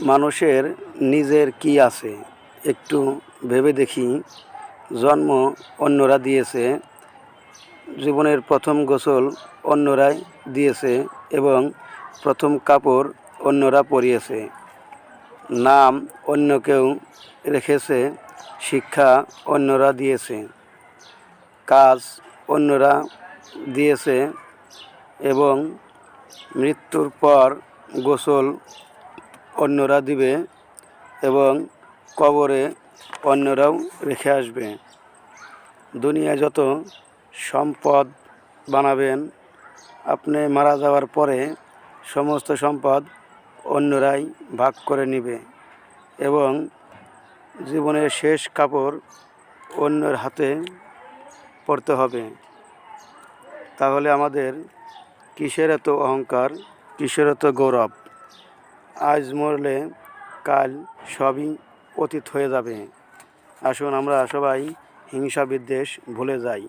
মানুষের নিজের কি আছে? একটু ভেবে দেখি। জন্ম অন্যরা দিয়েছে। জীবনের প্রথম গোসল অন্যরাই দিয়েছে এবং প্রথম কাপড় অন্যরা পরিয়েছে। নাম অন্য কেউ রেখেছে, শিক্ষা অন্যরা দিয়েছে। কাজ অন্যরা দিয়েছে এবং মৃত্যুর পর গোসল অন্যরা দিবে এবং কবরে অন্যরাও রেখে আসবে। দুনিয়া যত সম্পদ বানাবেন, আপনি মারা যাওয়ার পরে সমস্ত সম্পদ অন্যরাই ভাগ করে নেবে এবং জীবনের শেষ কাপড় অন্যের হাতে পড়তে হবে। তাহলে আমাদের কিসের এত অহংকার, কিসের এত গৌরব? আজ মরলে কাল সবই অতীত হয়ে যাবে। আসুন আমরা সবাই হিংসা বিদ্বেষ ভুলে যাই।